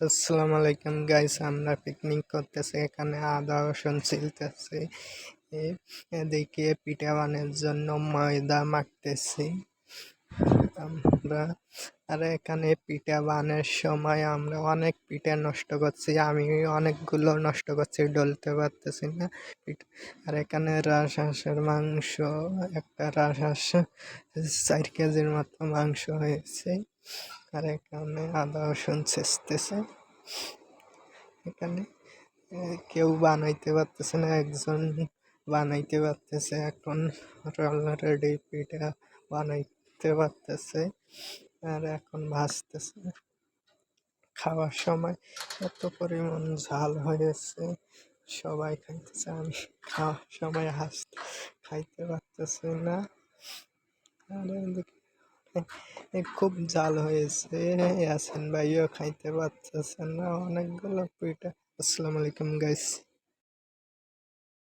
আসসালামু আলাইকুম গাইস আমরা পিকনিক করতেছি, এখানে আদা রসুন ছিলতেছি। এদিকে পিঠা বানানোর জন্য ময়দা মাখতেছি। আমরা, আর এখানে পিঠা বানানোর সময় আমরা অনেক পিঠা নষ্ট করছি, আমি অনেকগুলো নষ্ট করছি, ডলতে পারতেছি না আর এখানে রাজহাঁসের মাংস, একটা রাজহাঁস চার কেজির মতো মাংস হয়েছে। আর এখানে আদা, রসুন, ছেঁচতেছে। এখানে কেউ বানাইতে পারতেছে না, একজন বানাইতে পারতেছে, এখন অলরেডি পিঠা বানাইতে পারতেছে, আর এখন ভাজতেছে। খাওয়ার সময় এত পরিমাণ ঝাল হয়েছে, সবাই খাইতেছে, আমি খাওয়ার সময় হাস, খাইতে পারতেছি না। আর খুব জাল হয়েছে ইয়াসিন ভাইও খাইতে পারতেছে না অনেকগুলো পিঠা আসসালামু আলাইকুম গাইস